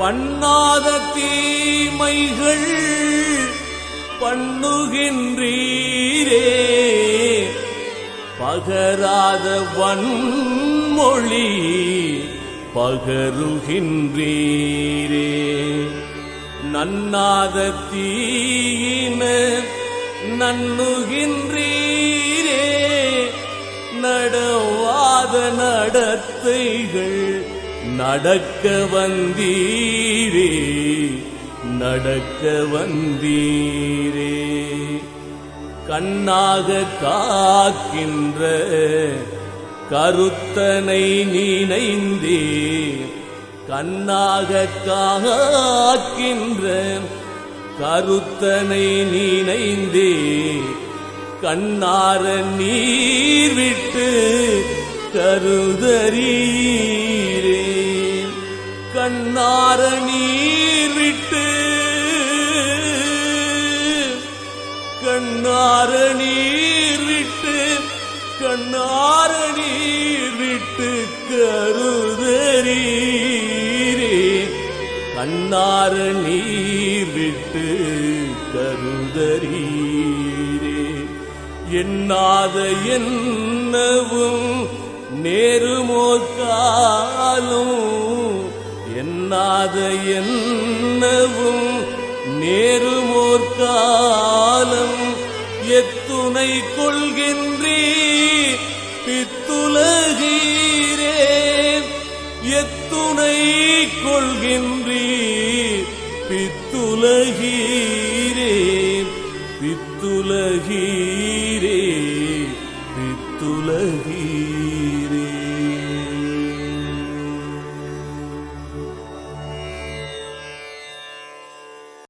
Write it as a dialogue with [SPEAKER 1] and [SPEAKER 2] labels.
[SPEAKER 1] பண்ணாத தீமைகள் பண்ணுகின்றீரே. பகராத வன்மொழி பகருகின்றீரே. நன்னாத தீயின நன்னுகின்றீரே நடவாத நடத்தைகள் நடக்க வந்தீரே நடக்க வந்தீரே. கண்ணாக காக்கின்ற கருத்தனை நினைந்தே கண்ணாக காக்கின்ற கருத்தனை நினைந்தே கண்ணார நீர் விட்டு கருதறீரே நீர் விட்டு கண்ணார நீர் விட்டு கண்ணார நீர் விட்டு கருதறீரே. கண்ணார நீர் விட்டு கருதறீரே. எண்ணாத என்னவும் நேருமோ காலும் என்னாத என்னவும் நேருமோர் காலம் எத்துணை கொள்கின்றீ பித்துலகீரே. எத்துணை கொள்கின்றீ பித்துலகீரே. பித்துலகீரே பித்துலகீரே.